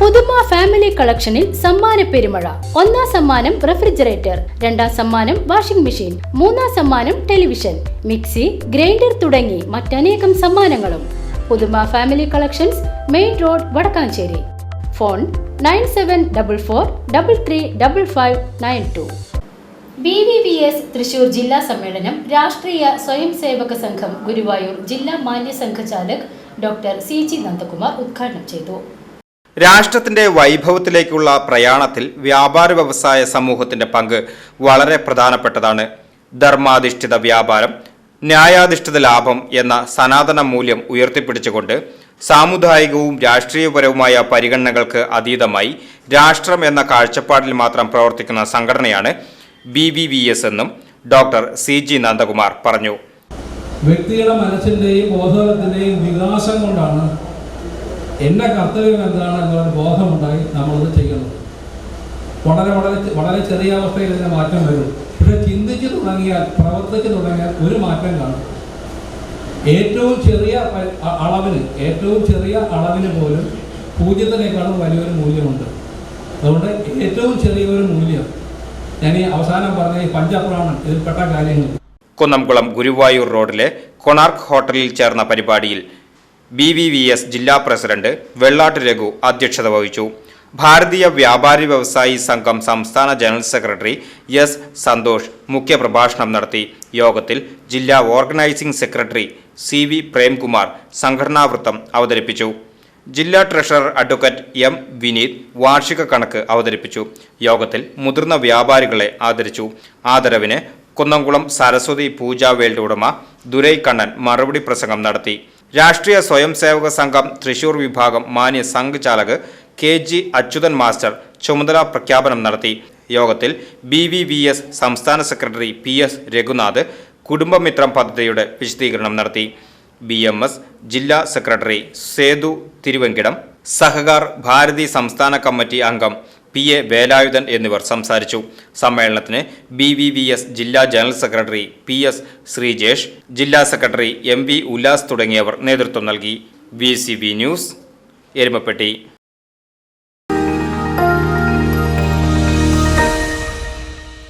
പുതുമ ഫാമിലി കളക്ഷനിൽ സമ്മാന പെരുമഴ. ഒന്നാം സമ്മാനം റെഫ്രിജറേറ്റർ രണ്ടാം സമ്മാനം വാഷിംഗ് മെഷീൻ മൂന്നാം സമ്മാനം ടെലിവിഷൻ മിക്സി ഗ്രൈൻഡർ തുടങ്ങി മറ്റനേകം സമ്മാനങ്ങളും. പുതുമ family collections main road Vadakkanchery. Phone nine seven double four double three double five nine two. B V V S Thrissur ജില്ലാ സമ്മേളനം രാഷ്ട്രീയ സ്വയം സേവക സംഘം ഗുരുവായൂർ ജില്ലാ മാന്യ സംഘചാലക് ഡോക്ടർ സി ജി നന്ദകുമാർ ഉദ്ഘാടനം ചെയ്തു. രാഷ്ട്രത്തിന്റെ വൈഭവത്തിലേക്കുള്ള പ്രയാണത്തിൽ വ്യാപാര വ്യവസായ സമൂഹത്തിന്റെ പങ്ക് വളരെ പ്രധാനപ്പെട്ടതാണ്. ധർമാധിഷ്ഠിത വ്യാപാരം ന്യായാധിഷ്ഠിത ലാഭം എന്ന സനാതന മൂല്യം ഉയർത്തിപ്പിടിച്ചുകൊണ്ട് സാമുദായികവും രാഷ്ട്രീയപരവുമായ പരിഗണനകൾക്ക് അതീതമായി രാഷ്ട്രം എന്ന കാഴ്ചപ്പാടിൽ മാത്രം പ്രവർത്തിക്കുന്ന സംഘടനയാണ് ബി വി വി എസ് എന്നും ഡോക്ടർ സി ജി നന്ദകുമാർ പറഞ്ഞു. വ്യക്തികളുടെ മനസ്സിന്റെയും ബോധത്തിന്റെയും വികാസം കൊണ്ടാണ് എന്റെ കർത്തവ്യം എന്താണ് എന്നുള്ള ബോധമുണ്ടായി നമ്മളത് ചെയ്യണം. വളരെ വളരെ വളരെ ചെറിയ അവസ്ഥയിൽ ഇതിന് മാറ്റം വരും. പക്ഷെ ചിന്തിച്ച് തുടങ്ങിയാൽ പ്രവർത്തിച്ച് തുടങ്ങിയാൽ ഒരു മാറ്റം കാണും. ഏറ്റവും ചെറിയ അളവിന് ഏറ്റവും ചെറിയ അളവിന് പോലും പൂജ്യത്തിനേക്കാളും വലിയൊരു മൂല്യമുണ്ട്. അതുകൊണ്ട് ഏറ്റവും ചെറിയൊരു മൂല്യം ഞാൻ ഈ അവസാനം പറഞ്ഞ ഈ പഞ്ചപ്രാണൻ ഇതിൽപ്പെട്ട കാര്യങ്ങൾ. കുന്നംകുളം ഗുരുവായൂർ റോഡിലെ കൊണാർക്ക് ഹോട്ടലിൽ ചേർന്ന പരിപാടിയിൽ ബി വി വി എസ് ജില്ലാ പ്രസിഡന്റ് വെള്ളാട്ട് രഘു അധ്യക്ഷത വഹിച്ചു. ഭാരതീയ വ്യാപാരി വ്യവസായി സംഘം സംസ്ഥാന ജനറൽ സെക്രട്ടറി എസ് സന്തോഷ് മുഖ്യപ്രഭാഷണം നടത്തി. യോഗത്തിൽ ജില്ലാ organising secretary C V Premkumar സംഘടനാവൃത്തം അവതരിപ്പിച്ചു. ജില്ലാ ട്രഷറർ അഡ്വക്കേറ്റ് എം വിനീത് വാർഷിക കണക്ക് അവതരിപ്പിച്ചു. യോഗത്തിൽ മുതിർന്ന വ്യാപാരികളെ ആദരിച്ചു. ആദരവിന് കുന്നംകുളം സരസ്വതി പൂജാ വേൾഡ് ഉടമ ദുരൈ കണ്ണൻ മറുപടി പ്രസംഗം നടത്തി. രാഷ്ട്രീയ സ്വയം സേവക സംഘം തൃശൂർ വിഭാഗം മാന്യ സംഘചാലക് കെ ജി അച്യുതൻ മാസ്റ്റർ ചുമതല പ്രഖ്യാപനം നടത്തി. യോഗത്തിൽ ബി വി വി എസ് സംസ്ഥാന സെക്രട്ടറി പി എസ് രഘുനാഥ് കുടുംബമിത്രം പദ്ധതിയുടെ വിശദീകരണം നടത്തി. ബി എം എസ് ജില്ലാ സെക്രട്ടറി സേതു തിരുവങ്കിടം സഹകാർ ഭാരതി സംസ്ഥാന കമ്മിറ്റി അംഗം പി എ വേലായുധൻ എന്നിവർ സംസാരിച്ചു. സമ്മേളനത്തിന് ബി വി വി എസ് ജില്ലാ general secretary P S Sreejesh ജില്ലാ സെക്രട്ടറി എം വി ഉല്ലാസ് തുടങ്ങിയവർ നേതൃത്വം നൽകി. V C B news Erumapetty.